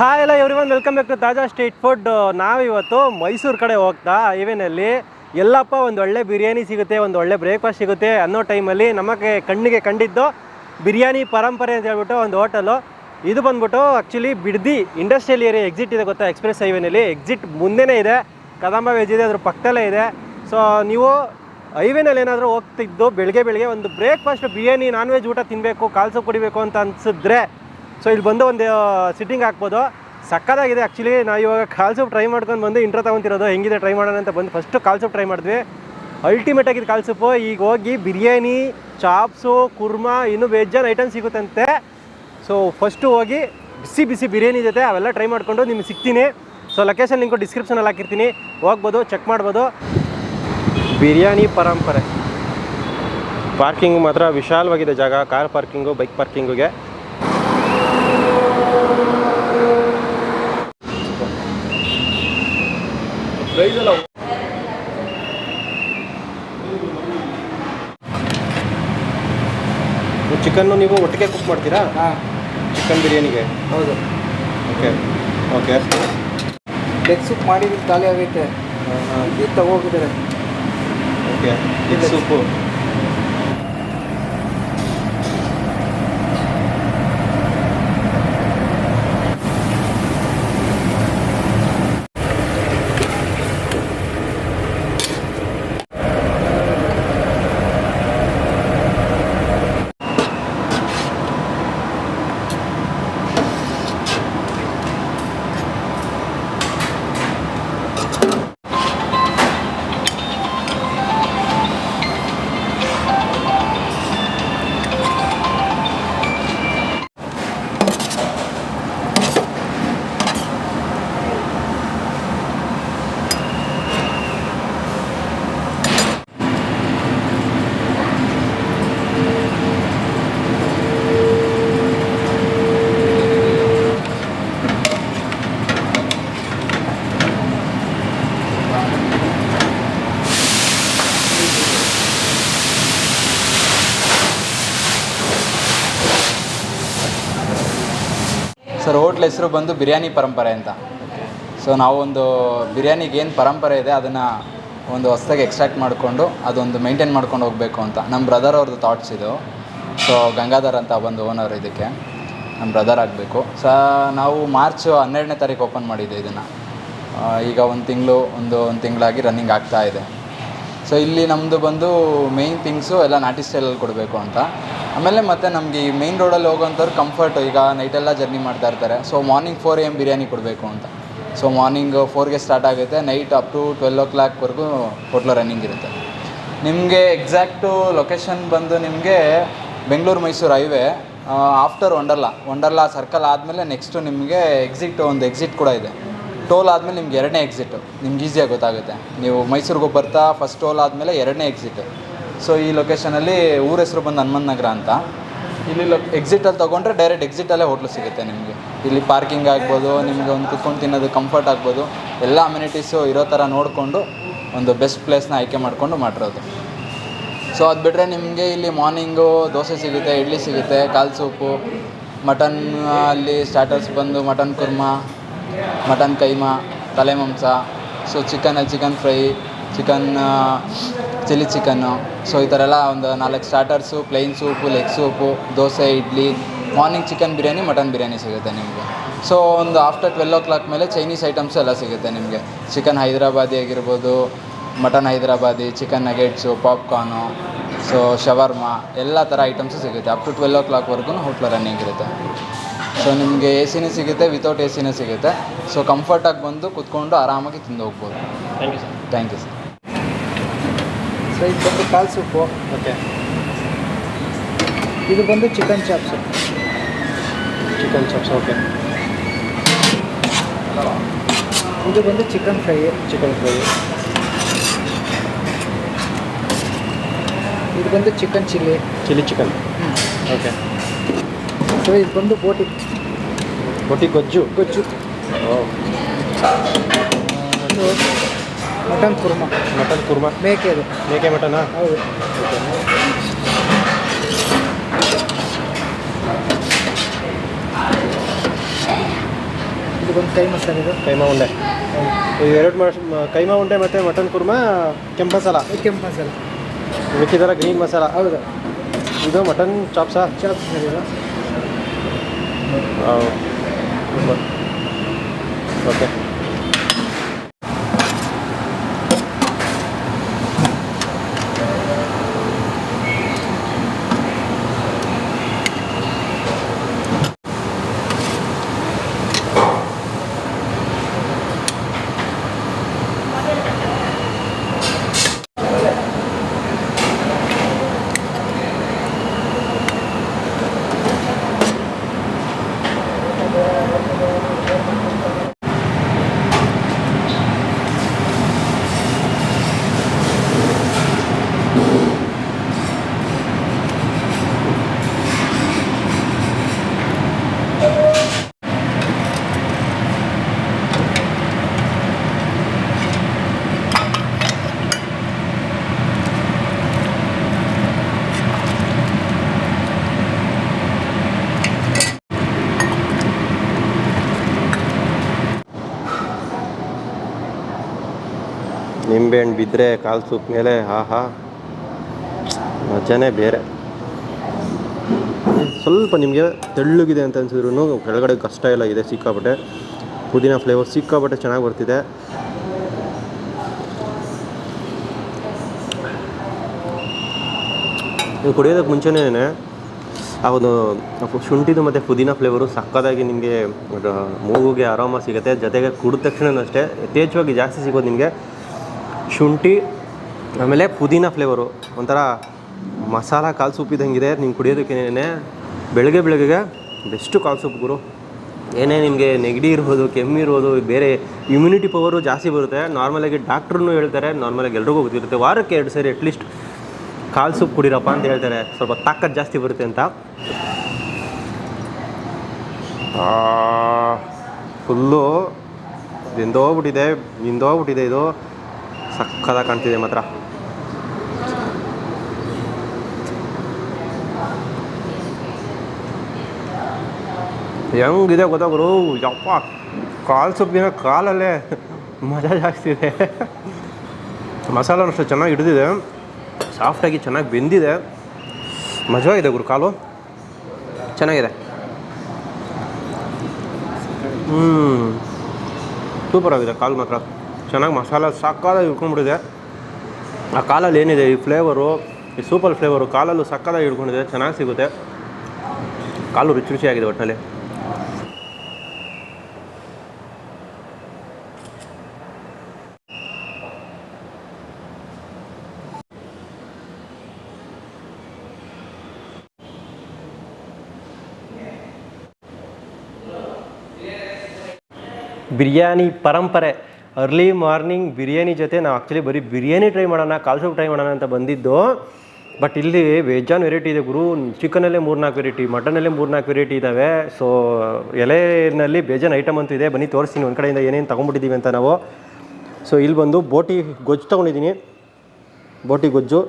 Hi ಎಲ್ಲ everyone welcome back to Taaza street food ನಾವಿವತ್ತು ಮೈಸೂರು ಕಡೆ ಹೋಗ್ತಾ ಹೈವೇನಲ್ಲಿ ಎಲ್ಲಪ್ಪ ಒಂದು ಒಳ್ಳೆ ಬಿರಿಯಾನಿ ಸಿಗುತ್ತೆ, ಒಂದು ಒಳ್ಳೆ ಬ್ರೇಕ್ಫಾಸ್ಟ್ ಸಿಗುತ್ತೆ ಅನ್ನೋ ಟೈಮಲ್ಲಿ ನಮಗೆ ಕಣ್ಣಿಗೆ ಕಂಡಿದ್ದು ಬಿರಿಯಾನಿ ಪರಂಪರೆ ಅಂತ ಹೇಳ್ಬಿಟ್ಟು ಒಂದು ಹೋಟೆಲು ಇದು ಬಂದ್ಬಿಟ್ಟು actually Bidadi industrial area exit ಇದೆ ಗೊತ್ತಾ ಎಕ್ಸ್ಪ್ರೆಸ್ ಹೈವೇನಲ್ಲಿ ಎಕ್ಸಿಟ್ ಮುಂದೆನೇ ಇದೆ. ಕದಂಬ ವೆಜ್ ಇದೆ, ಅದ್ರ ಪಕ್ಕದಲ್ಲೇ ಇದೆ. ಸೊ ನೀವು ಹೈವೇನಲ್ಲಿ ಏನಾದರೂ ಹೋಗ್ತಿದ್ದು ಬೆಳಗ್ಗೆ ಬೆಳಗ್ಗೆ ಒಂದು ಬ್ರೇಕ್ಫಾಸ್ಟ್ ಬಿರಿಯಾನಿ ನಾನ್ ವೆಜ್ ಊಟ ತಿನ್ನಬೇಕು ಕಾಲ್ಸು ಕುಡಿಬೇಕು ಅಂತ ಅನಿಸಿದ್ರೆ ಸೊ ಇಲ್ಲಿ ಬಂದು ಒಂದು ಸಿಟ್ಟಿಂಗ್ ಹಾಕ್ಬೋದು. ಸಕ್ಕದಾಗಿದೆ ಆ್ಯಕ್ಚುಲಿ ನಾವು ಇವಾಗ ಕಾಲ್ ಸೂಪ್ ಟ್ರೈ ಮಾಡ್ಕೊಂಡು ಬಂದು ಇಂಟ್ರೋ ತೊಗೊತಿರೋದು. ಹೆಂಗಿದೆ ಟ್ರೈ ಮಾಡೋಣ ಅಂತ ಬಂದು ಫಸ್ಟು ಕಾಲ್ ಸೂಪ್ ಟ್ರೈ ಮಾಡಿದ್ವಿ. ಅಲ್ಟಿಮೇಟ್ ಆಗಿದ್ದು ಕಾಲ್ ಈಗ ಹೋಗಿ ಬಿರಿಯಾನಿ ಚಾಪ್ಸು ಕುರ್ಮಾ, ಇನ್ನೂ ವೆಜ್ಜನ್ ಐಟಮ್ ಸಿಗುತ್ತಂತೆ. ಸೊ ಫಸ್ಟು ಹೋಗಿ ಬಿಸಿ ಬಿಸಿ ಬಿರಿಯಾನಿ ಜೊತೆ ಅವೆಲ್ಲ ಟ್ರೈ ಮಾಡಿಕೊಂಡು ನಿಮ್ಗೆ ಸಿಗ್ತೀನಿ. ಸೊ ಲೊಕೇಶನ್ ಲಿಂಕು ಡಿಸ್ಕ್ರಿಪ್ಷನಲ್ಲಿ ಹಾಕಿರ್ತೀನಿ. ಹೋಗ್ಬೋದು ಚೆಕ್ ಮಾಡ್ಬೋದು. ಬಿರಿಯಾನಿ ಪರಂಪರೆ. ಪಾರ್ಕಿಂಗ್ ಮಾತ್ರ ವಿಶಾಲವಾಗಿದೆ ಜಾಗ. ಕಾರ್ ಪಾರ್ಕಿಂಗು ಬೈಕ್ ಪಾರ್ಕಿಂಗುಗೆ ಚಿಕನ್ನು ನೀವು ಒಟ್ಟಿಗೆ ಕುಕ್ ಮಾಡ್ತೀರಾ? ಹಾಂ. ಚಿಕನ್ ಬಿರಿಯಾನಿಗೆ? ಹೌದು. ಓಕೆ. ಓಕೆ. ಲೆಗ್ ಸೂಪ್ ಮಾಡಿದ್ರೆ ಖಾಲಿ ಆಗೈತೆ. ಇದು ತಗೋಗಿದ್ದಾರೆ. Okay. Egg soup sir, hotel ಹೆಸರು ಬಂದು ಬಿರಿಯಾನಿ ಪರಂಪರೆ ಅಂತ. ಸೊ ನಾವೊಂದು ಬಿರಿಯಾನಿಗೆ ಏನು ಪರಂಪರೆ ಇದೆ, ಅದನ್ನು ಒಂದು ಹೊಸದಾಗಿ ಎಕ್ಸ್ಟ್ರಾಕ್ಟ್ ಮಾಡಿಕೊಂಡು, ಅದೊಂದು ಮೇಂಟೈನ್ ಮಾಡ್ಕೊಂಡು ಹೋಗಬೇಕು ಅಂತ. ನಮ್ಮ ಬ್ರದರ್ ಅವ್ರದ್ದು ಥಾಟ್ಸ್ ಇದು. ಸೊ ಗಂಗಾಧರ್ ಅಂತ ಬಂದು ಓನರ್ ಇದಕ್ಕೆ. ನಮ್ಮ ಬ್ರದರ್ ಆಗಬೇಕು. ಸ ನಾವು ಮಾರ್ಚ್ ಹನ್ನೆರಡನೇ ತಾರೀಕು ಓಪನ್ ಮಾಡಿದ್ದೆ ಇದನ್ನು. ಈಗ ಒಂದು ತಿಂಗಳು, ಒಂದು ಒಂದು ತಿಂಗಳಾಗಿ ರನ್ನಿಂಗ್ ಆಗ್ತಾ ಇದೆ. ಸೊ ಇಲ್ಲಿ ನಮ್ಮದು ಬಂದು ಮೇಯ್ನ್ ಥಿಂಗ್ಸು ಎಲ್ಲ ನಾಟಿ ಸ್ಟೈಲಲ್ಲಿ ಕೊಡಬೇಕು ಅಂತ. ಆಮೇಲೆ ಮತ್ತು ನಮಗೆ ಈ ಮೇಯ್ನ್ ರೋಡಲ್ಲಿ ಹೋಗೋಂಥವ್ರು ಕಂಫರ್ಟ್ ಈಗ ನೈಟೆಲ್ಲ ಜರ್ನಿ ಮಾಡ್ತಾ ಇರ್ತಾರೆ. So morning four AM biryani ಕೊಡಬೇಕು ಅಂತ. ಸೊ ಮಾರ್ನಿಂಗ್ ಫೋರ್ಗೆ ಸ್ಟಾರ್ಟ್ ಆಗುತ್ತೆ. ನೈಟ್ ಅಪ್ ಟು ಟ್ವೆಲ್ ಓ ಕ್ಲಾಕ್ವರೆಗೂ ಹೋಟ್ಲು ರನ್ನಿಂಗ್ ಇರುತ್ತೆ. ನಿಮಗೆ ಎಕ್ಸಾಕ್ಟು ಲೊಕೇಶನ್ ಬಂದು ನಿಮಗೆ Bengaluru Mysuru highway after Wonderla Wonderla circle ಆದಮೇಲೆ ನೆಕ್ಸ್ಟು ನಿಮಗೆ ಎಕ್ಸಿಟ್ ಒಂದು ಎಕ್ಸಿಟ್ ಕೂಡ ಇದೆ. ಟೋಲ್ ಆದಮೇಲೆ ನಿಮ್ಗೆ ಎರಡನೇ ಎಕ್ಸಿಟ್ ನಿಮ್ಗೆ ಈಸಿಯಾಗಿ ಗೊತ್ತಾಗುತ್ತೆ. ನೀವು ಮೈಸೂರಿಗೆ ಬರ್ತಾ ಫಸ್ಟ್ ಟೋಲ್ ಆದಮೇಲೆ ಎರಡನೇ ಎಕ್ಸಿಟು ಸೊ ಈ ಲೊಕೇಶನಲ್ಲಿ ಊರ ಹೆಸರು ಬಂದು ಹನುಮಂತ ನಗರ ಅಂತ. ಇಲ್ಲಿ ಲೊ ಎಕ್ಸಿಟಲ್ಲಿ ತೊಗೊಂಡ್ರೆ ಡೈರೆಕ್ಟ್ ಎಕ್ಸಿಟಲ್ಲೇ ಹೋಟ್ಲು ಸಿಗುತ್ತೆ ನಿಮಗೆ. ಇಲ್ಲಿ ಪಾರ್ಕಿಂಗ್ ಆಗ್ಬೋದು, ನಿಮಗೆ ಒಂದು ಕುತ್ಕೊಂಡು ತಿನ್ನೋದು ಕಂಫರ್ಟ್ ಆಗ್ಬೋದು. ಎಲ್ಲ ಅಮ್ಯುನಿಟೀಸು ಇರೋ ಥರ ನೋಡಿಕೊಂಡು ಒಂದು ಬೆಸ್ಟ್ ಪ್ಲೇಸ್ನ ಆಯ್ಕೆ ಮಾಡಿಕೊಂಡು ಮಾಡಿರೋದು. ಸೊ ಅದು ಬಿಟ್ಟರೆ ನಿಮಗೆ ಇಲ್ಲಿ ಮಾರ್ನಿಂಗು ದೋಸೆ ಸಿಗುತ್ತೆ, ಇಡ್ಲಿ ಸಿಗುತ್ತೆ, ಕಾಲು ಸೂಪು, ಮಟನ್, ಅಲ್ಲಿ ಸ್ಟಾರ್ಟರ್ಸ್ ಬಂದು ಮಟನ್ ಕುರ್ಮಾ ಮಟನ್ ಕೈಮಾ, ತಲೆ ಮಾಂಸ ಸೊ ಚಿಕನಲ್ಲಿ chicken fry chicken chilli chicken so ಈ ಥರ ಎಲ್ಲ ಒಂದು ನಾಲ್ಕು starters plain soup leg soup dosa, idli morning chicken biryani mutton biryani ಸಿಗುತ್ತೆ ನಿಮಗೆ. ಸೊ ಒಂದು ಆಫ್ಟರ್ ಟ್ವೆಲ್ ಓ ಕ್ಲಾಕ್ ಮೇಲೆ ಚೈನೀಸ್ ಐಟಮ್ಸು ಎಲ್ಲ ಸಿಗುತ್ತೆ ನಿಮಗೆ. ಚಿಕನ್ ಹೈದರಾಬಾದಿ ಆಗಿರ್ಬೋದು mutton Hyderabadi chicken nuggets popcorn so shawarma ಎಲ್ಲ ಥರ ಐಟಮ್ಸು ಸಿಗುತ್ತೆ. ಅಪ್ ಟು ಟ್ವೆಲ್ ಓ ಕ್ಲಾಕ್ವರೆಗೂ ಹೋಟ್ಲು ರನ್ನಿಂಗ್ ಇರುತ್ತೆ. ಸೊ ನಿಮಗೆ ಎ ಸಿನೂ ಸಿಗುತ್ತೆ ವಿತೌಟ್ ಎ ಸಿನೂ ಸಿಗುತ್ತೆ. ಸೊ ಕಂಫರ್ಟಾಗಿ ಬಂದು ಕುತ್ಕೊಂಡು ಆರಾಮಾಗಿ ತಿಂದು ಹೋಗ್ಬೋದು. Thank you sir thank you sir so ಇದು ಬಂದು ಕಾಲ್ ಸೂಪು. ಓಕೆ ಇದು ಬಂದು chicken chops chicken chops okay ಇದು ಬಂದು ಚಿಕನ್ ಫ್ರೈ ಚಿಕನ್ ಫ್ರೈ ಇದು ಬಂದು chicken chilli chilli chicken okay so ಇದು ಬಂದು ಬೋಟಿ. ಬೋಟಿ ಗೊಜ್ಜು. ಗೊಜ್ಜು. ಮಟನ್ ಕುರ್ಮಾ. ಮಟನ್ ಕುರ್ಮಾ. ಮೇಕೆ ಅದು. ಮೇಕೆ ಮಟನಾ? ಹೌದು. ಇದು ಬಂದು ಕೈ ಸರ್ ಇದು. ಕೈಮಾ ಉಂಡೆ. ಎರಡು ಕೈಮಾ ಉಂಡೆ ಮತ್ತು ಮಟನ್ ಕುರ್ಮಾ ಕೆಂಪು ಮಸಾಲ. ಕೆಂಪು ಮಸಾಲ. ಮಿಕ್ಕಿದೆಲ್ಲ ಗ್ರೀನ್ ಮಸಾಲ. ಹೌದು. ಇದು ಮಟನ್ ಚಾಪ್ಸಾ? ಚಾಪ್ ಇದು. ಓಕೆ ನಿಂಬೆಹಣ್ಣು ಬಿದ್ದರೆ ಕಾಲು ಸೂಪ್ ಮೇಲೆ ಆಹಾ ಮಜಾನೇ ಬೇರೆ. ಸ್ವಲ್ಪ ನಿಮಗೆ ತೆಳ್ಳಗಿದೆ ಅಂತ ಅನ್ಸಿದ್ರು ಕೆಳಗಡೆ ಕಷ್ಟ ಎಲ್ಲ ಇದೆ, ಸಿಕ್ಕಾಪಟ್ಟೆ. ಪುದೀನ ಫ್ಲೇವರ್ ಸಿಕ್ಕಾಪಟ್ಟೆ ಚೆನ್ನಾಗಿ ಬರ್ತಿದೆ. ನೀವು ಕುಡಿಯೋದಕ್ಕೆ ಮುಂಚೆನೇ ಆ ಒಂದು ಶುಂಠಿದು ಮತ್ತು ಪುದೀನ ಫ್ಲೇವರು ಸಕ್ಕದಾಗಿ ನಿಮಗೆ ಮೂಗುಗೆ ಆರಾಮ ಸಿಗುತ್ತೆ. ಜೊತೆಗೆ ಕುಡಿದ ತಕ್ಷಣ ಅಷ್ಟೇ. ಯಥೇಚ್ಛವಾಗಿ ಜಾಸ್ತಿ ಸಿಗೋದು ನಿಮಗೆ ಶುಂಠಿ, ಆಮೇಲೆ ಪುದೀನ ಫ್ಲೇವರು ಒಂಥರ ಮಸಾಲ ಕಾಲು ಸೂಪ್ ಇದ್ದಂಗಿದೆ ನೀವು ಕುಡಿಯೋದಕ್ಕೇನೆ ಬೆಳಗ್ಗೆ ಬೆಳಗ್ಗೆಗೆ ಬೆಸ್ಟು ಕಾಲು ಸೂಪ್ ಗುರು. ಏನೇ ನಿಮಗೆ ನೆಗಡಿ ಇರ್ಬೋದು, ಕೆಮ್ಮು ಇರ್ಬೋದು, ಬೇರೆ ಇಮ್ಯುನಿಟಿ ಪವರು ಜಾಸ್ತಿ ಬರುತ್ತೆ. ನಾರ್ಮಲಾಗಿ ಡಾಕ್ಟ್ರೂ ಹೇಳ್ತಾರೆ ನಾರ್ಮಲಾಗಿ ಎಲ್ರಿಗೂ ಗೊತ್ತಿರುತ್ತೆ. ವಾರಕ್ಕೆ ಎರಡು ಸರಿ ಅಟ್ಲೀಸ್ಟ್ ಕಾಲು ಸೂಪ್ ಕುಡಿರಪ್ಪ ಅಂತ ಹೇಳ್ತಾರೆ. ಸ್ವಲ್ಪ ತಾಕತ್ತು ಜಾಸ್ತಿ ಬರುತ್ತೆ ಅಂತ. ಫುಲ್ಲು ಎಂದೋಗ್ಬಿಟ್ಟಿದೆ ನಿಂದೋಗ್ಬಿಟ್ಟಿದೆ ಇದು. ಸಕ್ಕದಾಗಿ ಕಾಣ್ತಿದೆ ಮಾತ್ರ. ಹೆಂಗಿದೆ ಗೊತ್ತಾ ಗುರು? ಯಪ್ಪ, ಕಾಲು ಸೊಪ್ಪಿನ ಕಾಲಲ್ಲೇ ಮಜಾ ಜಾಸ್ತಿ ಇದೆ ಮಸಾಲ ಅಷ್ಟು ಚೆನ್ನಾಗಿ ಹಿಡಿದಿದೆ. ಸಾಫ್ಟಾಗಿ ಚೆನ್ನಾಗಿ ಬೆಂದಿದೆ. ಮಜವಾಗಿದೆ ಗುರು ಕಾಲು. ಚೆನ್ನಾಗಿದೆ. ಹ್ಞೂ ಸೂಪರ್ ಆಗಿದೆ ಕಾಲು ಮಾತ್ರ. ಚೆನ್ನಾಗಿ ಮಸಾಲ ಸಕ್ಕದಾಗಿ ಹಿಡ್ಕೊಂಡ್ಬಿಟ್ಟಿದೆ ಆ ಕಾಲಲ್ಲಿ ಏನಿದೆ, ಈ ಫ್ಲೇವರು, ಈ ಸೂಪರ್ ಫ್ಲೇವರು ಕಾಲಲ್ಲೂ ಸಕ್ಕದಾಗಿ ಹಿಡ್ಕೊಂಡಿದೆ ಚೆನ್ನಾಗಿ ಸಿಗುತ್ತೆ. ಕಾಲು ರುಚಿ ರುಚಿಯಾಗಿದೆ ಒಟ್ಟಿನಲ್ಲಿ ಬಿರಿಯಾನಿ ಪರಂಪರೆ. ಅರ್ಲಿ ಮಾರ್ನಿಂಗ್ ಬಿರಿಯಾನಿ ಜೊತೆ ನಾವು ಆ್ಯಕ್ಚುಲಿ ಬರೀ ಬಿರಿಯಾನಿ ಟ್ರೈ ಮಾಡೋಣ, ಕಾಲ್ ಸೂಪ್ ಟ್ರೈ ಮಾಡೋಣ ಅಂತ ಬಂದಿದ್ದು. ಬಟ್ ಇಲ್ಲಿ ವೆಜ್ಜಾನ್ ವೆರೈಟಿ ಇದೆ ಗುರು. ಚಿಕನಲ್ಲೇ ಮೂರ್ನಾಲ್ಕು ವೆರೈಟಿ ಮಟನಲ್ಲೇ ಮೂರ್ನಾಲ್ಕು ವೆರೈಟಿ ಇದ್ದಾವೆ ಸೊ ಎಲೆನಲ್ಲಿ ಬೇಜಾನ್ ಐಟಮ್ ಅಂತೂ ಇದೆ. ಬನ್ನಿ ತೋರಿಸ್ತೀನಿ ಒಂದು ಕಡೆಯಿಂದ ಏನೇನು ತೊಗೊಂಬಿಟ್ಟಿದ್ದೀವಿ ಅಂತ ನಾವು. ಸೊ ಇಲ್ಲಿ ಬಂದು ಬೋಟಿ ಗೊಜ್ಜು ತೊಗೊಂಡಿದ್ದೀನಿ. ಬೋಟಿ ಗೊಜ್ಜು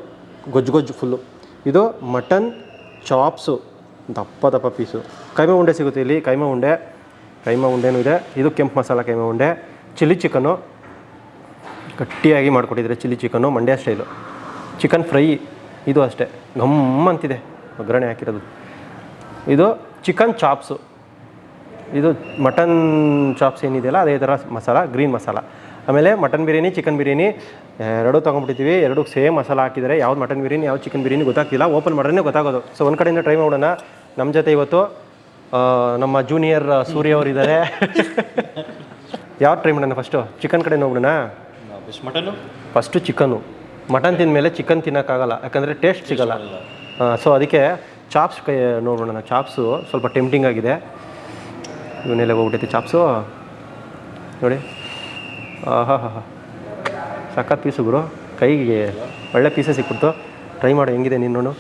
ಗೊಜ್ಜು ಗೊಜ್ಜು ಫುಲ್ಲು ಇದು ಮಟನ್ ಚಾಪ್ಸು ದಪ್ಪ ದಪ್ಪ ಪೀಸು ಕೈಮ ಉಂಡೆ ಸಿಗುತ್ತೆ ಇಲ್ಲಿ. ಕೈಮ ಉಂಡೆ, ಕೈಮ ಉಂಡೆನೂ ಇದೆ. ಇದು ಕೆಂಪು ಮಸಾಲ ಕೈಮ ಉಂಡೆ. ಚಿಲ್ಲಿ ಚಿಕನ್ನು ಗಟ್ಟಿಯಾಗಿ ಮಾಡಿಕೊಟ್ಟಿದ್ದಾರೆ chilli chicken Mandya style. Chicken fry ಇದು ಅಷ್ಟೇ. ಘಮ್ ಅಂತಿದೆ ಒಗ್ಗರಣೆ ಹಾಕಿರೋದು. ಇದು ಚಿಕನ್ ಚಾಪ್ಸು. ಇದು ಮಟನ್ ಚಾಪ್ಸ್ ಏನಿದೆಯಲ್ಲ, ಅದೇ ಥರ ಮಸಾಲ, ಗ್ರೀನ್ ಮಸಾಲ. ಆಮೇಲೆ ಮಟನ್ ಬಿರಿಯಾನಿ, ಚಿಕನ್ ಬಿರಿಯಾನಿ ಎರಡೂ ತೊಗೊಂಡ್ಬಿಟ್ಟಿದ್ದೀವಿ. ಎರಡು ಸೇಮ್ ಮಸಾಲ ಹಾಕಿದರೆ ಯಾವ್ದು ಮಟನ್ ಬಿರಿಯಾನಿ, ಯಾವ್ದು ಚಿಕನ್ ಬಿರಿಯಾನಿ ಗೊತ್ತಾಗ್ತಿಲ್ಲ. ಓಪನ್ ಮಾಡಿದ್ರೆ ಗೊತ್ತಾಗೋದು. ಸೊ, ಒಂದು ಕಡೆಯಿಂದ ಟ್ರೈ ಮಾಡೋಣ. ನಮ್ಮ ಜೊತೆ ಇವತ್ತು ನಮ್ಮ ಜೂನಿಯರ್ ಸೂರ್ಯ ಅವರು ಯಾವ್ದು ಟ್ರೈ ಮಾಡೋಣ ಫಸ್ಟು ಚಿಕನ್ ಕಡೆ ನೋಡೋಣ ಮಟನು ಫಸ್ಟು ಚಿಕನ್ನು ಮಟನ್ ತಿಂದಮೇಲೆ ಚಿಕನ್ ತಿನ್ನೋಕ್ಕಾಗಲ್ಲ. ಯಾಕಂದರೆ ಟೇಸ್ಟ್ ಸಿಗಲ್ಲ. ಸೊ ಅದಕ್ಕೆ ಚಾಪ್ಸ್ ಕೈ ನೋಡೋಣ ಚಾಪ್ಸು ಸ್ವಲ್ಪ ಟೆಂಪ್ಟಿಂಗ್ ಆಗಿದೆ. ಇವನ್ನೆಲ್ಲ ಹೋಗ್ಬಿಟ್ಟೈತೆ ಚಾಪ್ಸು ನೋಡಿ. ಹಾಂ ಹಾಂ ಹಾಂ. ಸಖತ್ ಪೀಸು ಗುರು. ಕೈಗೆ ಒಳ್ಳೆ ಪೀಸೇ ಸಿಕ್ಬಿಡ್ತು. ಟ್ರೈ ಮಾಡು ಹೆಂಗಿದೆ ನೀನು ನೋಡು.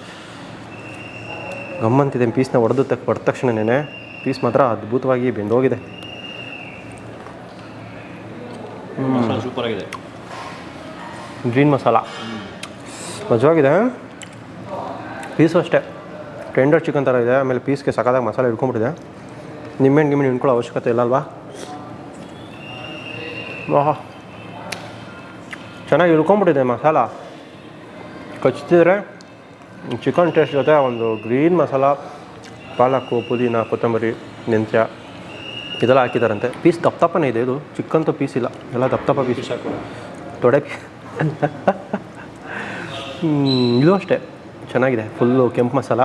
ಗಮ್ಮಂತಿದೆ ಪೀಸ್ನ ಹೊಡೆದ ತಕ್ಕ ಹೊಡೆದ ತಕ್ಷಣನೇ ಪೀಸ್ ಮಾತ್ರ ಅದ್ಭುತವಾಗಿ ಬೆಂದೋಗಿದೆ. ಗ್ರೀನ್ ಮಸಾಲ. ಮಜವಾಗಿದೆ ಪೀಸು ಅಷ್ಟೇ. ಟೆಂಡರ್ ಚಿಕನ್ ಥರ ಇದೆ, ಆಮೇಲೆ ಪೀಸ್ಗೆ ಸಕಾದಾಗ ಮಸಾಲೆ ಇಟ್ಕೊಂಡ್ಬಿಟ್ಟಿದೆ ನಿಮ್ಮೆಣ್ಣು ಗಿಮ್ಮೆಣ್ಣು ಇಟ್ಕೊಳ್ಳೋ ಅವಶ್ಯಕತೆ ಇಲ್ಲ ಅಲ್ವಾ? ಆಹಾ ಚೆನ್ನಾಗಿ ಇಳ್ಕೊಂಬಿಟ್ಟಿದೆ ಮಸಾಲ. ಕಚ್ತಿದ್ರೆ ಚಿಕನ್ ಟೇಸ್ಟ್ ಜೊತೆ ಒಂದು ಗ್ರೀನ್ ಮಸಾಲ ಪಾಲಕ್ಕು ಪುದೀನ, ಕೊತ್ತಂಬರಿ, ಮೆಂತ್ಯ. ಇದೆಲ್ಲ ಹಾಕಿದಾರಂತೆ. ಪೀಸ್ ದಪ್ಪ ದಪ್ಪನೇ ಇದೆ ಇದು. ಚಿಕ್ಕಂತ ಪೀಸ್ ಇಲ್ಲ. ಎಲ್ಲ ದಪ್ಪ ದಪ್ಪ ಪೀಸ್ ತೊಡೆ ಇದು ಅಷ್ಟೇ. ಚೆನ್ನಾಗಿದೆ. ಫುಲ್ಲು ಕೆಂಪು ಮಸಾಲ.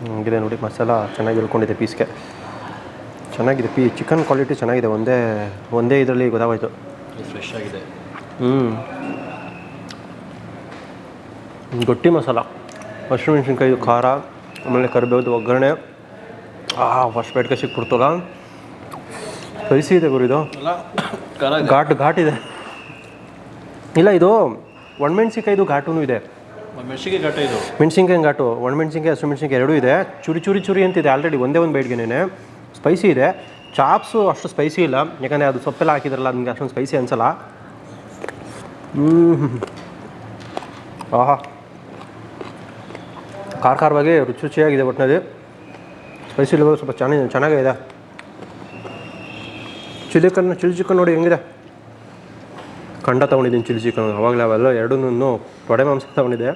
ಹಂಗಿದೆ ನೋಡಿ. ಮಸಾಲ ಚೆನ್ನಾಗಿ ಇಳ್ಕೊಂಡಿದೆ ಪೀಸ್ಗೆ. ಚೆನ್ನಾಗಿದೆ ಪೀ ಚಿಕನ್ ಕ್ವಾಲಿಟಿ ಚೆನ್ನಾಗಿದೆ. ಒಂದೇ ಒಂದೇ ಇದರಲ್ಲಿ ಗೊತ್ತಾಗೋಯ್ತು. ಫ್ರೆಶ್ ಆಗಿದೆ. ಹ್ಞೂ ಗಟ್ಟಿ ಮಸಾಲ. ಹಸಿಮೆಣ್ಸಿನ್ಕಾಯಿ ಖಾರ ಆಮೇಲೆ ಕರಿಬೇವ್ದು ಒಗ್ಗರಣೆ. ಆ ಫಸ್ಟ್ ಬೇಟ್ಗೆ ಸಿಕ್ಬಿಡ್ತಲ್ಲ. ಸ್ಪೈಸಿ ಇದೆ ಗುರು ಇದು. ಇದೆ. ಘಾಟ್ ಘಾಟ್ ಇದೆ. ಇಲ್ಲ ಇದು ಒಣಮೆಣ್ಸಿನ್ಕಾಯ್ದು ಘಾಟೂ ಇದೆ. ಮೆಣಸಿಗೆ ಘಾಟ ಇದು? ಮೆಣಸಿನ್ಕಾಯಿ ಘಾಟು ಒಣಮೆಣ್ಸಿನ್ಕಾಯಿ ಹಸಿಮೆಣ್ಸಿನ್ಕಾಯಿ ಎರಡೂ ಇದೆ. ಚುರಿ ಚುರಿ ಚುರಿ ಅಂತಿದೆ ಆಲ್ರೆಡಿ ಒಂದೇ ಒಂದು ಬೇಡ್ಗೆನೇ. ಸ್ಪೈಸಿ ಇದೆ. ಚಾಪ್ಸು ಅಷ್ಟು ಸ್ಪೈಸಿ ಇಲ್ಲ. ಯಾಕಂದರೆ ಅದು ಸೊಪ್ಪೆಲ್ಲ ಹಾಕಿದ್ರಲ್ಲ ನಿಮಗೆ ಅಷ್ಟೊಂದು ಸ್ಪೈಸಿ ಅನ್ಸಲ್ಲ. ಹ್ಞೂ ಆಹಾ. ಖಾರ ಖಾರವಾಗಿ ರುಚಿ ರುಚಿಯಾಗಿದೆ ಒಟ್ಟಿನಲ್ಲಿ ಸ್ಪೈಸಿ ಲೆವೆಲ್ ಸ್ವಲ್ಪ ಚೆನ್ನಾಗಿ ಚೆನ್ನಾಗಿದೆ ಚಿಲ್ಲಿ ಚಿಕನ್ ಚಿಲ್ಲಿ ಚಿಕನ್ ನೋಡಿ ಹೆಂಗಿದೆ? ಖಂಡ ತೊಗೊಂಡಿದ್ದೀನಿ ಚಿಲ್ಲಿ ಚಿಕನ್ ಅವಾಗಲೇ ಅವೆಲ್ಲ ಎರಡೂ ತೊಡೆ ಮಾಂಸ ತೊಗೊಂಡಿದ್ದೆ.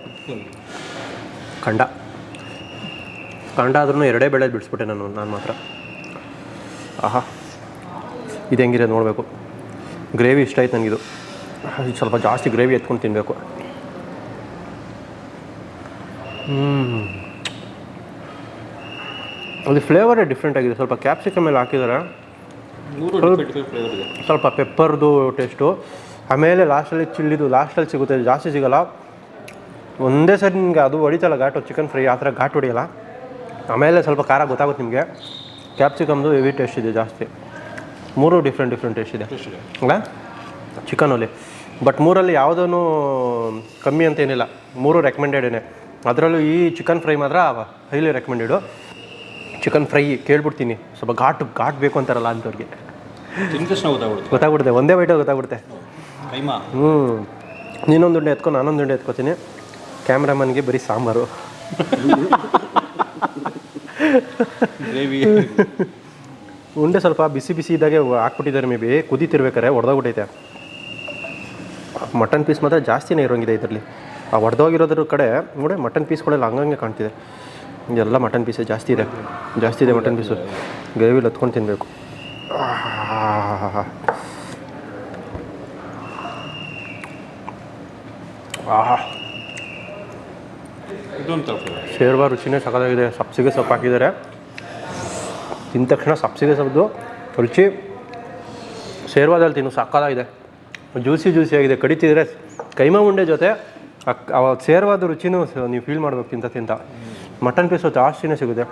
ಖಂಡ ಖಂಡ ಆದ್ರೂ ಎರಡೇ ಬೆಳೆ ಬಿಡಿಸ್ಬಿಟ್ಟೆ ನಾನು ನಾನು ಮಾತ್ರ. ಆಹಾ. ಇದು ಹೆಂಗಿದೆ ನೋಡಬೇಕು. ಗ್ರೇವಿ ಇಷ್ಟ ಆಯ್ತು ನನಗಿದು. ಸ್ವಲ್ಪ ಜಾಸ್ತಿ ಗ್ರೇವಿ ಎತ್ಕೊಂಡು ತಿನ್ನಬೇಕು ಹ್ಞೂ ಅದು ಫ್ಲೇವರೇ ಡಿಫ್ರೆಂಟ್ ಆಗಿದೆ. ಸ್ವಲ್ಪ ಕ್ಯಾಪ್ಸಿಕಮ್ ಮೇಲೆ ಹಾಕಿದ್ದಾರೆ ಸ್ವಲ್ಪ ಪೆಪ್ಪರ್ದು ಟೇಸ್ಟು ಆಮೇಲೆ ಲಾಸ್ಟಲ್ಲಿ ಚಿಲ್ಲಿದು ಲಾಸ್ಟಲ್ಲಿ ಸಿಗುತ್ತೆ ಜಾಸ್ತಿ ಸಿಗಲ್ಲ. ಒಂದೇ ಸರಿ ನಿಮಗೆ ಅದು ಹೊಡಿತಲ್ಲ ಘಾಟು ಚಿಕನ್ ಫ್ರೈ ಆ ಥರ ಘಾಟ್ ಹೊಡಿಯಲ್ಲ. ಆಮೇಲೆ ಸ್ವಲ್ಪ ಖಾರ ಗೊತ್ತಾಗುತ್ತೆ ನಿಮಗೆ. ಕ್ಯಾಪ್ಸಿಕಮ್ದು ಹೆವಿ ಟೇಸ್ಟ್ ಇದೆ ಜಾಸ್ತಿ. ಮೂರು ಡಿಫ್ರೆಂಟ್ ಡಿಫ್ರೆಂಟ್ ಟೇಸ್ಟ್ ಇದೆ. ಅಲ್ಲ. ಚಿಕನಲ್ಲಿ ಬಟ್ ಮೂರಲ್ಲಿ ಯಾವುದೂ ಕಮ್ಮಿ ಅಂತ ಏನಿಲ್ಲ. ಮೂರು ರೆಕಮೆಂಡೆಡೇ ಅದರಲ್ಲೂ ಈ ಚಿಕನ್ ಫ್ರೈ ಮಾತ್ರ ಹೈಲಿ ರೆಕಮೆಂಡೆಡು ಚಿಕನ್ ಫ್ರೈ ಕೇಳ್ಬಿಡ್ತೀನಿ. ಸ್ವಲ್ಪ ಘಾಟ್ ಘಾಟ್ ಬೇಕು ಅಂತಾರಲ್ಲ ಅಂಥವ್ರಿಗೆ. ಗೊತ್ತಾಗ್ಬಿಡುತ್ತೆ. ಒಂದೇ ವೈಟ್ ಗೊತ್ತಾಗ್ಬಿಡುತ್ತೆ. ಹ್ಞೂ ನೀನೊಂದು ಉಂಡೆ ಎತ್ಕೊ ನಾನೊಂದು ಉಂಡೆ ಎತ್ಕೋತೀನಿ. ಕ್ಯಾಮ್ರಾಮನ್ಗೆ ಬರೀ ಸಾಂಬಾರು. ಗ್ರೇವಿ. ಉಂಡೆ ಸ್ವಲ್ಪ ಬಿಸಿ ಬಿಸಿ ಇದ್ದಾಗೆ ಹಾಕ್ಬಿಟ್ಟಿದ್ದಾರೆ ಮೇ ಬಿ. ಕುದೀತಿರ್ಬೇಕಾರೆ ಹೊಡೆದೋಗ್ಬಿಟ್ಟೈತೆ ಮಟನ್ ಪೀಸ್ ಮಾತ್ರ ಜಾಸ್ತಿನೇ ಇರೋಂಗಿದೆ ಇದರಲ್ಲಿ. ಆ ಹೊಡೆದೋಗಿರೋದ್ರ ಕಡೆ ನೋಡಿ ಮಟನ್ ಪೀಸ್ಗಳೆಲ್ಲ ಹಂಗಂಗೆ ಕಾಣ್ತಿದೆ. ಇದೆಲ್ಲ ಮಟನ್ ಪೀಸೇ ಜಾಸ್ತಿ ಇದೆ. ಜಾಸ್ತಿ ಇದೆ ಮಟನ್ ಪೀಸು. ಗ್ರೇವಿಲಿ ಹತ್ಕೊಂಡು ತಿನ್ನಬೇಕು ಆಹಾ ಶೇರ್ವಾ ರುಚಿನೇ ಸಖತ್ತಾಗಿದೆ. ಸಬ್ಸಿಗೆ ಸೊಪ್ಪು ಹಾಕಿದ್ದಾರೆ. ತಿಂದ ತಕ್ಷಣ ಸಬ್ಸಿಗೆ ಸೊಪ್ಪು ರುಚಿ ಶೇರ್ವಾದಲ್ಲಿ ತಿನ್ನು ಸಕ್ಕತ್ತಾಗಿದೆ ಜ್ಯೂಸಿ ಜ್ಯೂಸಿ ಆಗಿದೆ. ಕಡಿತಿದ್ರೆ ಕೈಮಾ ಉಂಡೆ ಜೊತೆ ಶೇರ್ವಾದ ರುಚಿನೂ ನೀವು ಫೀಲ್ ಮಾಡ್ಬೇಕು ತಿಂತ ತಿಂತ. ಮಟನ್ ಪೀಸು ಜಾಸ್ತಿನೇ ಸಿಗುತ್ತೆ.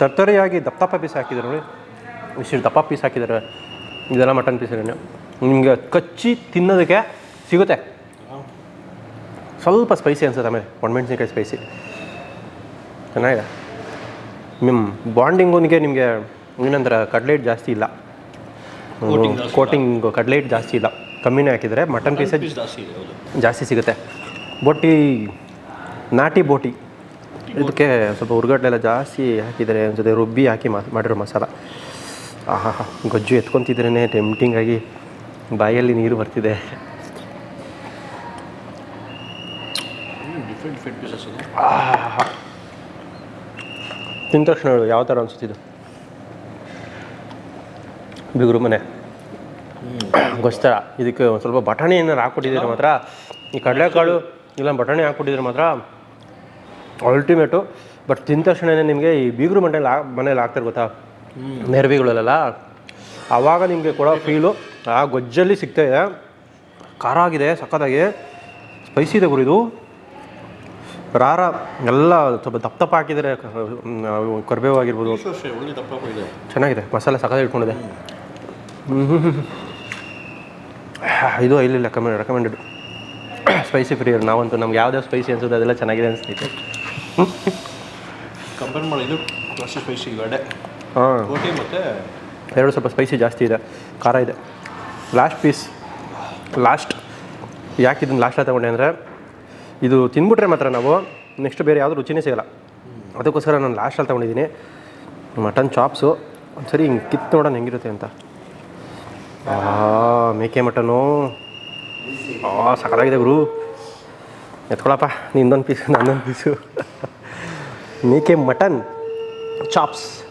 ತರ್ತರಿಯಾಗಿ ದಪ್ಪ ಪೀಸ್ ಹಾಕಿದ್ರು ನೋಡಿ. ಇಷ್ಟು ದಪ್ಪ ಪೀಸ್ ಹಾಕಿದ್ದಾರೆ. ಇದೆಲ್ಲ ಮಟನ್ ಪೀಸ್ ನಿಮಗೆ ಕಚ್ಚಿ ತಿನ್ನೋದಕ್ಕೆ ಸಿಗುತ್ತೆ. ಸ್ವಲ್ಪ ಸ್ಪೈಸಿ ಅನ್ಸುತ್ತೆ ಆಮೇಲೆ. ಒಣಮೆಣ್ಸಿನ್ಕಾಯಿ ಸ್ಪೈಸಿ ಚೆನ್ನಾಗಿದೆ. ನಿಮ್ಮ ಬಾಂಡಿಂಗುನಿಗೆ ನಿಮಗೆ ಏನಂದ್ರೆ ಕಡ್ಲೆಟ್ ಜಾಸ್ತಿ ಇಲ್ಲ. ಕೋಟಿಂಗ್ ಕಡ್ಲೆಟ್ ಜಾಸ್ತಿ ಇಲ್ಲ. ಕಮ್ಮಿನೇ ಹಾಕಿದರೆ ಮಟನ್ ಪೀಸೇ ಜಾಸ್ತಿ ಸಿಗುತ್ತೆ. ಬೋಟಿ ನಾಟಿ ಬೋಟಿ ಇದಕ್ಕೆ ಸ್ವಲ್ಪ ಹುರ್ಗಡ್ಲೆಲ್ಲ ಜಾಸ್ತಿ ಹಾಕಿದ್ದಾರೆ ಜೊತೆ ರುಬ್ಬಿ ಹಾಕಿ ಮಾಡಿರೋ ಮಸಾಲ. ಆಹಾ, ಗೊಜ್ಜು ಎತ್ಕೊತಿದ್ರೇ ಟೆಂಪ್ಟಿಂಗ್ ಆಗಿ ಬಾಯಲ್ಲಿ ನೀರು ಬರ್ತಿದೆ. ತಿಂದ ತಕ್ಷಣ ಹೇಳು, ಯಾವ ಥರ ಅನಿಸುತ್ತಿದ್ದು ಬಿಗುರು ಮನೆ ಗೊಸ್ತರ, ಇದಕ್ಕೆ ಸ್ವಲ್ಪ ಬಟಾಣಿ ಏನಾರು ಹಾಕ್ಬಿಟ್ಟಿದ್ರೆ ಮಾತ್ರ, ಈ ಕಡಲೆಕಾಳು ಇಲ್ಲ ಬಟಾಣಿ ಹಾಕ್ಕೊಟ್ಟಿದ್ರೆ ಮಾತ್ರ ಅಲ್ಟಿಮೇಟು ಬಟ್ ತಿಂದ ತಕ್ಷಣ ನಿಮಗೆ ಈ ಬೀಗರು ಮನೇಲಿ ಮನೇಲಿ ಹಾಕ್ತಾರೆ ಗೊತ್ತಾ? ನೆರವಿಗಳಲ್ಲೆಲ್ಲ ಆವಾಗ ನಿಮಗೆ ಕೊಡೋ ಫೀಲು ಆ ಗೊಜ್ಜಲ್ಲಿ ಸಿಗ್ತಾ ಇದೆ. ಖಾರ ಆಗಿದೆ ಸಖತ್ತಾಗಿ. ಸ್ಪೈಸಿ ಇದೆ ಗುರು ಇದು. ರಾರ ಎಲ್ಲ ಸ್ವಲ್ಪ ದಪ್ಪ ದಪ್ಪ ಹಾಕಿದರೆ ಕರಿಬೇವು ಆಗಿರ್ಬೋದು. ಚೆನ್ನಾಗಿದೆ ಮಸಾಲೆ ಸಕ್ಕತ್ತಾಗಿ ಇಟ್ಕೊಂಡಿದೆ. ಇದು ಇಲ್ಲಿ ರೆಕಮೆಂಡ್ ರೆಕಮೆಂಡೆಡ್ ಸ್ಪೈಸಿ ಫ್ರೀ ನಾವಂತೂ ನಮ್ಗೆ ಯಾವ್ದು ಸ್ಪೈಸಿ ಅನ್ಸುತ್ತೆ ಅದೆಲ್ಲ ಚೆನ್ನಾಗಿದೆ ಅನಿಸ್ತೈತೆ ಕಂಪೇರ್ ಮಾಡಿ ಇದು ಸ್ಪೈಸಿ ವಡೆ ಹಾಂ. ಕೋಟಿ ಮತ್ತು? ಎರಡು ಸ್ವಲ್ಪ ಸ್ಪೈಸಿ ಜಾಸ್ತಿ ಇದೆ. ಖಾರ ಇದೆ. ಲಾಸ್ಟ್ ಪೀಸ್ ಲಾಸ್ಟ್ ಯಾಕೆ ಇದನ್ನು ಲಾಸ್ಟ್ ತಗೊಂಡೆ ಅಂದರೆ ಇದು ತಿಂದ್ಬಿಟ್ರೆ ಮಾತ್ರ ನಾವು ನೆಕ್ಸ್ಟ್ ಬೇರೆ ಯಾವುದು ರುಚಿನೇ ಸಿಗಲ್ಲ. ಅದಕ್ಕೋಸ್ಕರ ನಾನು ಲಾಸ್ಟಲ್ಲಿ ತೊಗೊಂಡಿದ್ದೀನಿ. ಮಟನ್ ಚಾಪ್ಸು ಒಂದು ಸರಿ ಹಿಂಗೆ ಕಿತ್ತು ನೋಡೋಣ ಹೆಂಗಿರುತ್ತೆ ಅಂತ. ಆ ಮೇಕೆ ಮಟನು ಆ ಸಕಲಾಗಿದೆ ಗುರು. ಎತ್ಕೊಳಪ್ಪ ನಿಂದೊಂದು ಪೀಸು ನನ್ನೊಂದು ಪೀಸು ಮೇಕೆ ಮಟನ್ ಚಾಪ್ಸ್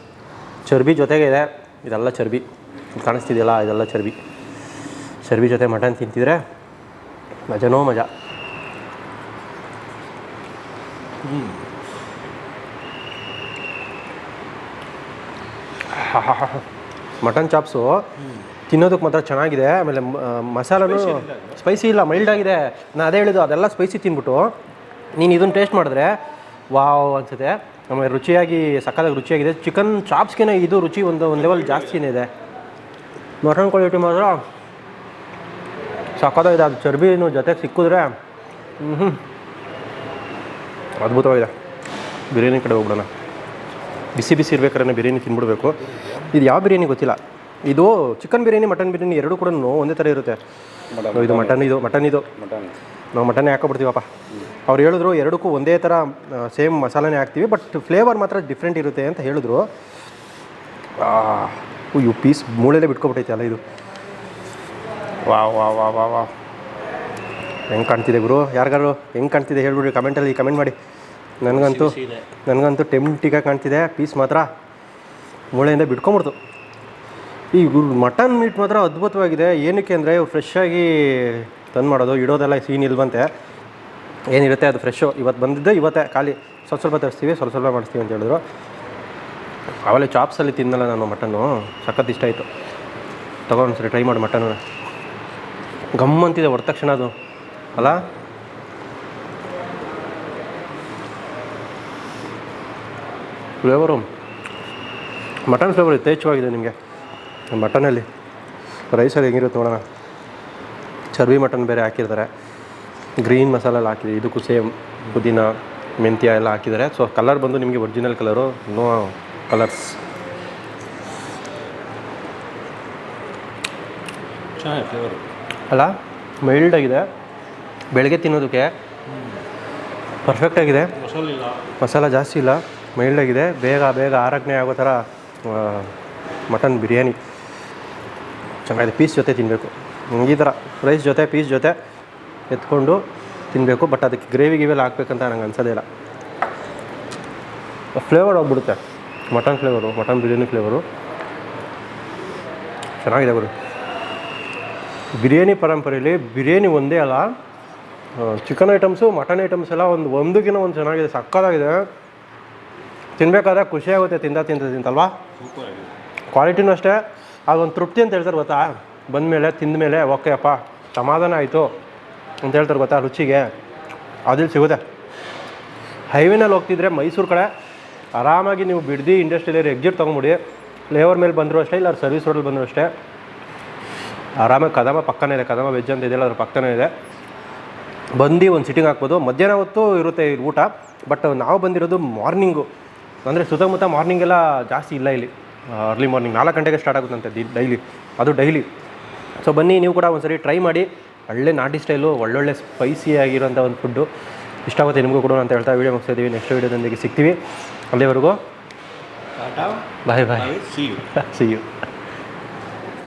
ಚರ್ಬಿ ಜೊತೆಗೆ ಇದೆ ಇದೆಲ್ಲ ಚರ್ಬಿ. ಕಾಣಿಸ್ತಿದೆಯಲ್ಲ ಇದೆಲ್ಲ ಚರ್ಬಿ. ಚರ್ಬಿ ಜೊತೆ ಮಟನ್ ತಿಂತಿದ್ರೆ ಮಜನೋ ಮಜಾ. ಮಟನ್ ಚಾಪ್ಸು ತಿನ್ನೋದಕ್ಕೆ ಮಾತ್ರ ಚೆನ್ನಾಗಿದೆ. ಆಮೇಲೆ ಮ- ಸ್ಪೈಸಿ ಇಲ್ಲ ಮೈಲ್ಡ್ ಆಗಿದೆ. ನಾನು ಅದೇ ಹೇಳಿದ್ದು ಅದೆಲ್ಲ ಸ್ಪೈಸಿ ತಿನ್ಬಿಟ್ಟು ನೀನು ಇದನ್ನು ಟೇಸ್ಟ್ ಮಾಡಿದ್ರೆ ವಾವ್ ಅನ್ಸುತ್ತೆ. ಆಮೇಲೆ ರುಚಿಯಾಗಿ ಸಕ್ಕತ್ತಾಗಿ ರುಚಿಯಾಗಿದೆ. ಚಿಕನ್ ಚಾಪ್ಸ್ಗೇನೆ ಇದು ರುಚಿ ಒಂದು ಒಂದು ಲೆವೆಲ್ ಜಾಸ್ತಿನೇ ಇದೆ ಮಟನ್ ಕ್ವಾಲಿಟಿ ಮಾತ್ರ ಸಕ್ಕತ್ತಾಗಿದೆ ಅದು ಚರ್ಬಿನೂ ಜೊತೆಗೆ ಸಿಕ್ಕಿದ್ರೆ ಹ್ಞೂ ಅದ್ಭುತವಾಗಿದೆ. ಬಿರಿಯಾನಿ ಕಡೆ ಹೋಗ್ಬಿಡೋಣ. ಬಿಸಿ ಬಿಸಿ ಇರ್ಬೇಕಾದ್ರೆ ಬಿರಿಯಾನಿ ತಿನ್ಬಿಡ್ಬೇಕು. ಇದು ಯಾವ ಬಿರಿಯಾನಿ ಗೊತ್ತಿಲ್ಲ. ಇದು ಚಿಕನ್ ಬಿರಿಯಾನಿ ಮಟನ್ ಬಿರಿಯಾನಿ ಎರಡೂ ಕೂಡ ಒಂದೇ ಥರ ಇರುತ್ತೆ. ಇದು ಮಟನ್ ಇದು ಮಟನ್ ಇದು. ಮಟನ್. ನಾವು ಮಟನ್ನೇ ಹಾಕೊಬಿಡ್ತೀವಪ್ಪ ಅವ್ರು ಹೇಳಿದ್ರು ಎರಡಕ್ಕೂ ಒಂದೇ ಥರ ಸೇಮ್ ಮಸಾಲಾನೇ ಹಾಕ್ತೀವಿ ಬಟ್ ಫ್ಲೇವರ್ ಮಾತ್ರ ಡಿಫ್ರೆಂಟ್ ಇರುತ್ತೆ ಅಂತ ಹೇಳಿದ್ರು. ಯು ಪೀಸ್ ಮೂಳೆಲ್ಲೇ ಬಿಟ್ಕೊಬಿಟ್ಟೈತೆ ಅಲ್ಲ ಇದು. ವಾ ವಾ ವಾ ವಾ ವಾ ಹೆಂಗೆ ಕಾಣ್ತಿದೆ ಗುರು? ಯಾರಿಗಾರು ಹೆಂಗೆ ಕಾಣ್ತಿದೆ ಹೇಳ್ಬಿಡ್ರಿ ಕಮೆಂಟಲ್ಲಿ ಕಮೆಂಟ್ ಮಾಡಿ. ನನಗಂತೂ ನನಗಂತೂ ಟೆಂಪ್ಟಿಗಾಗಿ ಕಾಣ್ತಿದೆ ಪೀಸ್ ಮಾತ್ರ. ಮೂಳೆಯಿಂದ ಬಿಟ್ಕೊಂಬಿಡ್ತು. ಈ ಮಟನ್ ಮೀಟ್ ಮಾತ್ರ ಅದ್ಭುತವಾಗಿದೆ. ಏನಕ್ಕೆ ಅಂದರೆ ಇವ್ರು ಫ್ರೆಶ್ಶಾಗಿ ಆಗಿ ತಂದು ಮಾಡೋದು ಇಡೋದೆಲ್ಲ ಸೀನ್ ಇಲ್ವಂತೆ. ಏನಿರುತ್ತೆ ಅದು ಫ್ರೆಶ್ಶು ಇವತ್ತು ಬಂದಿದ್ದು ಇವತ್ತೇ ಖಾಲಿ. ಸ್ವಲ್ಪ ಸ್ವಲ್ಪ ತರಿಸ್ತೀವಿ, ಸ್ವಲ್ಪ ಸ್ವಲ್ಪ ಮಾಡಿಸ್ತೀವಿ ಅಂತ ಹೇಳಿದ್ರು. ಆಮೇಲೆ ಚಾಪ್ಸಲ್ಲಿ ತಿನ್ನಲ್ಲ ನಾನು ಮಟನ್ನು. ಸಖತ್ ಇಷ್ಟ ಆಯಿತು. ತಗೊಂಡು ಸರಿ ಟ್ರೈ ಮಾಡಿ ಮಟನ್ ಗಮ್ ಅಂತಿದೆ ಹೊರ ತಕ್ಷಣ ಅದು. ಅಲ್ಲ? ಫ್ಲೇವರು ಮಟನ್ ಫ್ಲೇವರ್ ಯಥೇಚ್ಛವಾಗಿದೆ ನಿಮಗೆ. ಮಟನಲ್ಲಿ. ರೈಸಲ್ಲಿ ಹೆಂಗಿರುತ್ತೆ ನೋಡೋಣ. ಚರ್ಬಿ ಮಟನ್ ಬೇರೆ ಹಾಕಿರ್ತಾರೆ. ಗ್ರೀನ್ ಮಸಾಲ ಎಲ್ಲ ಹಾಕಿದೆ ಇದಕ್ಕೂ ಸೇಮ್ ಪುದೀನ ಮೆಂತ್ಯ ಎಲ್ಲ ಹಾಕಿದ್ದಾರೆ. ಸೊ ಕಲರ್ ಬಂದು ನಿಮಗೆ ಒರಿಜಿನಲ್ ಕಲರು ನೋ ಕಲರ್ಸ್ ಅಲ್ಲ ಮೈಲ್ಡ್ ಆಗಿದೆ. ಬೆಳಗ್ಗೆ ತಿನ್ನೋದಕ್ಕೆ ಪರ್ಫೆಕ್ಟ್ ಆಗಿದೆ. ಮಸಾಲೆ ಜಾಸ್ತಿ ಇಲ್ಲ ಮೈಲ್ಡ್ ಆಗಿದೆ. ಬೇಗ ಬೇಗ ಆರೋಗ್ಯ ಆಗೋ ಥರ ಮಟನ್ ಬಿರಿಯಾನಿ. ಚೆನ್ನಾಗಿದೆ ಪೀಸ್ ಜೊತೆ ತಿನ್ನಬೇಕು ಈ ಥರ ರೈಸ್ ಜೊತೆ ಪೀಸ್ ಜೊತೆ. ಎತ್ಕೊಂಡು ತಿನ್ನಬೇಕು ಬಟ್ ಅದಕ್ಕೆ ಗ್ರೇವಿ ಗಿವೆಲ್ಲ ಹಾಕ್ಬೇಕಂತ ನಂಗೆ ಅನ್ಸೋದೇ ಇಲ್ಲ. ಫ್ಲೇವರ್ ಹೋಗ್ಬಿಡುತ್ತೆ. Mutton flavour mutton biryani flavour ಚೆನ್ನಾಗಿದೆ ಗುರು. ಬಿರಿಯಾನಿ ಪರಂಪರೆಯಲ್ಲಿ ಬಿರಿಯಾನಿ ಒಂದೇ ಅಲ್ಲ ಚಿಕನ್ ಐಟಮ್ಸು ಮಟನ್ ಐಟಮ್ಸ್ ಎಲ್ಲ ಒಂದು ಒಂದಕ್ಕಿಂತ ಒಂದು ಚೆನ್ನಾಗಿದೆ, ಸಕ್ಕತ್ತಾಗಿದೆ. ತಿನ್ನಬೇಕಾದ್ರೆ ಖುಷಿಯಾಗುತ್ತೆ ತಿಂದ ತಿಂತ ತಿಂತಲ್ವಾ ಕ್ವಾಲಿಟಿನೂ ಅಷ್ಟೇ. ಅದೊಂದು ತೃಪ್ತಿ ಅಂತ ಹೇಳ್ತಾರೆ ಗೊತ್ತಾ? ಬಂದಮೇಲೆ, ತಿಂದಮೇಲೆ ಓಕೆ ಅಪ್ಪ ಸಮಾಧಾನ ಆಯಿತು. ಅಂತ ಹೇಳ್ತಾರೆ ಗೊತ್ತಾ ರುಚಿಗೆ? ಅದಿಲ್ಲಿ ಸಿಗುತ್ತೆ. ಹೈವೇನಲ್ಲಿ ಹೋಗ್ತಿದ್ರೆ ಮೈಸೂರು ಕಡೆ ಆರಾಮಾಗಿ ನೀವು ಬಿಡ್ದಿ ಇಂಡಸ್ಟ್ರಿಯಲ್ಲಿ ಎಕ್ಸಿಟ್ ತೊಗೊಂಬಿಡಿ ಫ್ಲೇವರ್ ಮೇಲೆ ಬಂದರೂ ಅಷ್ಟೇ, ಇಲ್ಲ ಸರ್ವಿಸ್ ರೋಡಲ್ಲಿ ಬಂದರೂ ಅಷ್ಟೇ. ಆರಾಮಾಗಿ ಕದಮ ಪಕ್ಕನೇ ಇದೆ, ಕದಮ ವೆಜ್ ಅಂತ ಇದೆಯಲ್ಲ ಅದ್ರ ಪಕ್ಕನೇ ಇದೆ. ಬಂದು ಒಂದು ಸಿಟ್ಟಿಂಗ್ ಹಾಕ್ಬೋದು. ಮಧ್ಯಾಹ್ನ ಹೊತ್ತು ಇರುತ್ತೆ ಈ ಊಟ ಬಟ್ ನಾವು ಬಂದಿರೋದು ಮಾರ್ನಿಂಗು ಅಂದರೆ ಸುತ್ತಮುತ್ತ ಮಾರ್ನಿಂಗೆಲ್ಲ ಜಾಸ್ತಿ ಇಲ್ಲ ಇಲ್ಲಿ. ಅರ್ಲಿ ಮಾರ್ನಿಂಗ್ ನಾಲ್ಕು ಗಂಟೆಗೆ ಸ್ಟಾರ್ಟ್ ಆಗುತ್ತಂತೆ ಡೈಲಿ ಅದು ಡೈಲಿ ಸೊ ಬನ್ನಿ, ನೀವು ಕೂಡ ಒಂದ್ಸರಿ ಟ್ರೈ ಮಾಡಿ. ಒಳ್ಳೆ ನಾಟಿ ಸ್ಟೈಲು ಒಳ್ಳೊಳ್ಳೆ ಸ್ಪೈಸಿ ಆಗಿರೋಂಥ ಒಂದು ಫುಡ್ಡು ಇಷ್ಟ ಆಗುತ್ತೆ ನಿಮಗೂ ಕೊಡೋಣ ಅಂತ ಹೇಳ್ತಾ ವೀಡಿಯೋ ಮುಗಿಸ್ತಿದ್ದೀವಿ ನೆಕ್ಸ್ಟ್ ವೀಡಿಯೋದೊಂದಿಗೆ ಸಿಗ್ತೀವಿ. ಅಲ್ಲಿವರೆಗೂ bye bye see you see you